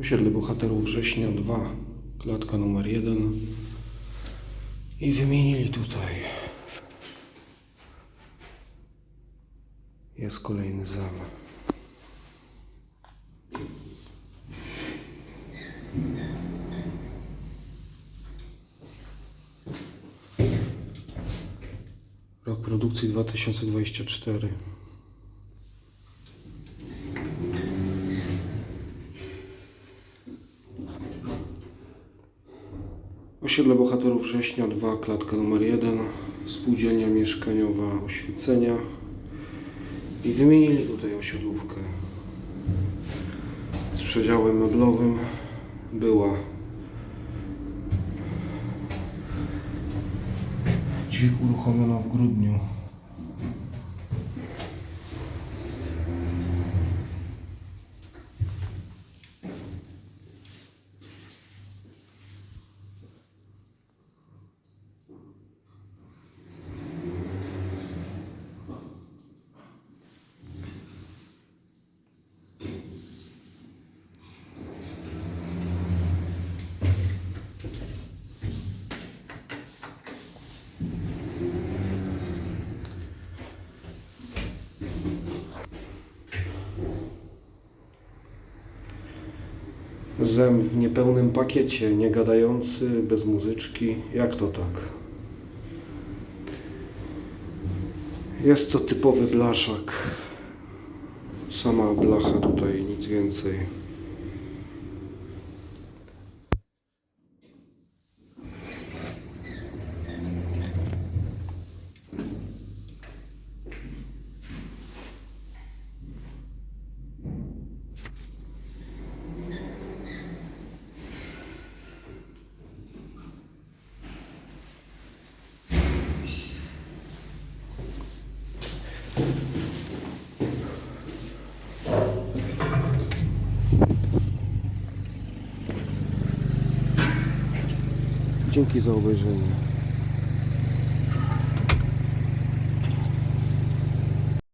Osiedle Bohaterów Września 2, klatka numer 1. I wymienili tutaj. Jest kolejny zam. Rok produkcji 2024. Osiedle Bohaterów Września 2, klatka numer 1, spółdzielnia mieszkaniowa Oświecenia i wymienili tutaj osiedlówkę. Z przedziałem meblowym była dźwig uruchomiono w grudniu. Zem w niepełnym pakiecie, nie gadający, bez muzyczki. Jak to tak? Jest to typowy blaszak. Sama blacha tutaj, nic więcej. Dzięki za obejrzenie.